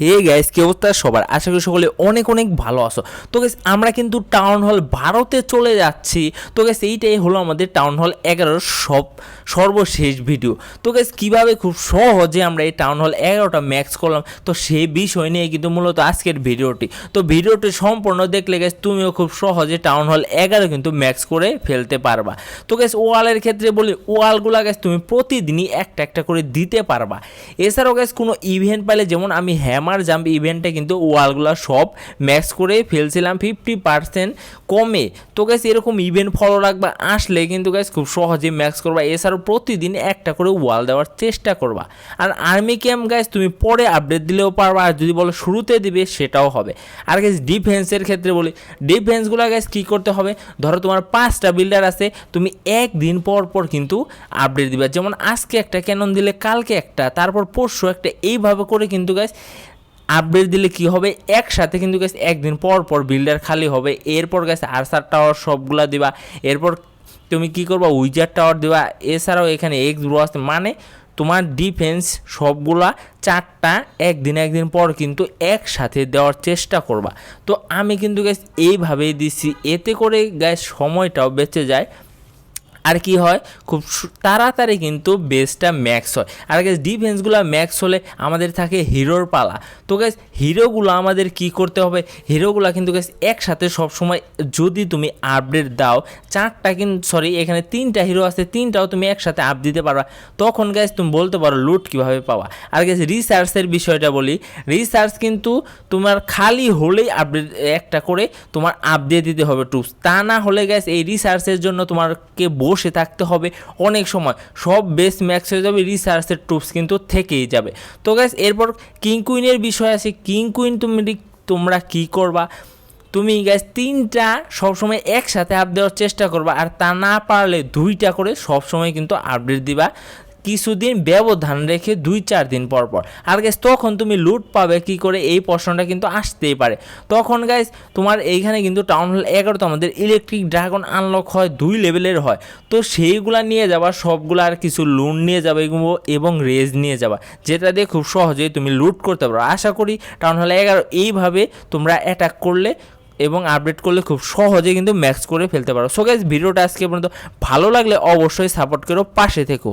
Hey guys কি অবস্থা সবার? আশা করি সকলে অনেক অনেক ভালো আছো। তো গাইস আমরা কিন্তু টাউন হল ভারতে চলে যাচ্ছি। তো গাইস এইটাই হলো আমাদের টাউন হল এগারোর সব, সর্বশেষ ভিডিও তো গাইস কীভাবে খুব সহজে আমরা এই টাউন হল এগারোটা ম্যাক্স করলাম? তো সেই বিষয় নিয়ে কিন্তু মূলত আজকের ভিডিওটি তো ভিডিওটি সম্পূর্ণ দেখলে গাইস তুমিও খুব সহজে টাউন হল এগারো কিন্তু ম্যাক্স করে ফেলতে পারবা। তো গাইস ওয়ালের ক্ষেত্রে বলি ওয়ালগুলা গাইস তুমি প্রতিদিনই একটা একটা করে দিতে পারবা। এছাড়াও গাইস কোনো ইভেন্ট পাইলে যেমন আমি হ্যামার জাম্প ইভেন্টে কিন্তু ওয়ালগুলো সব ম্যাক্স করে ফেলছিলাম ফিফটি পার্সেন্ট কমে। তো গাইস এরকম ইভেন্ট ফলো রাখবা, আসলে কিন্তু গাইস খুব সহজে ম্যাক্স করবা। এছাড়াও প্রতিদিন একটা করে ওয়াল দেওয়ার চেষ্টা করবা। আর আর্মি ক্যাম্প গাইস তুমি পরে আপডেট দিলেও পারবা, আর যদি বলো শুরুতে দিবে, সেটাও হবে। আর গাইস ডিফেন্সের ক্ষেত্রে বলি ডিফেন্সগুলো গাইস কী করতে হবে? ধরো তোমার পাঁচটা বিল্ডার আছে, তুমি একদিন পর পর কিন্তু আপডেট দিবে। যেমন আজকে একটা ক্যানন দিলে, কালকে একটা, তারপর পরশু একটা, এইভাবে করে কিন্তু গাইস আপডেট দিলে কি হবে? একসাথে কিন্তু গাছ একদিন পর পর বিল্ডার খালি হবে। এরপর গাছ আরসার টাওয়ার সবগুলা দিবা। এরপর তুমি কি করবা? উইজার টাওয়ার দিবা। এছাড়াও এখানে এক্স ব্রো আসতে মানে তোমার ডিফেন্স সবগুলা চারটা একদিন একদিন পর কিন্তু একসাথে দেওয়ার চেষ্টা করবা। তো আমি কিন্তু গ্যাস এইভাবেই দিচ্ছি। এতে করে গ্যাস সময়টাও বেঁচে যায়। আর কি হয়? খুব তাড়াতাড়ি কিন্তু বেসটা ম্যাক্স হয়। আর গ্যাস ডিফেন্সগুলো ম্যাক্স হলে আমাদের থাকে হিরোর পালা। তো গ্যাস হিরোগুলো আমাদের কি করতে হবে? হিরোগুলো কিন্তু গ্যাস একসাথে সবসময় যদি তুমি আপডেট দাও, চারটা কিন্তু সরি এখানে তিনটা হিরো আছে, তিনটাও তুমি একসাথে আপ দিতে পারবা। তখন গ্যাস তুমি বলতে পারো লুট কীভাবে পাওয়া। আর গ্যাস রিসার্চের বিষয়টা বলি। রিসার্চ কিন্তু তোমার খালি হলেই আপডেট একটা করে তোমার আপ দিয়ে দিতে হবে টুপস তা না হলে গ্যাস এই রিসার্চের জন্য তোমাকে বসে থাকতে হবে। অনেক সময় সব বেস ম্যাক্স হয়ে যাবে রিসার্চের টুপস কিন্তু থেকেই যাবে। তো গ্যাস এরপর কিং কুইনের বিষয় আছে। কিং কুইন তুমি তোমরা কি করবা? তুমি গ্যাস তিনটা সবসময় একসাথে আপ দেওয়ার চেষ্টা করবা। আর তা না পারলে দুইটা করে সবসময় কিন্তু আপডেট দিবা। কিছুদিন ব্যবধান রেখে দুই চার দিন পর পর। আর গ্যাস তখন তুমি লুট পাবে কি করে? এই প্রশ্নটা কিন্তু আসতেই পারে। তখন গাইস তোমার এইখানে কিন্তু টাউন হল এগারোতে আমাদের ইলেকট্রিক ড্রাগন আনলক হয়, দুই লেভেলের হয়। তো সেইগুলা নিয়ে যাবা, সবগুলো আর কিছু লুট নিয়ে যাবে এবং রেজ নিয়ে যাবা। যেটা দিয়ে খুব সহজেই তুমি লুট করতে পারো। আশা করি টাউন হল এগারো এইভাবে তোমরা অ্যাটাক করলে এবং আপডেট করলে খুব সহজে কিন্তু ম্যাক্স করে ফেলতে পারো। সো গাইজ ভিডিওটা আজকে পর্যন্ত ভালো লাগলে অবশ্যই সাপোর্ট করো, পাশে থেকো।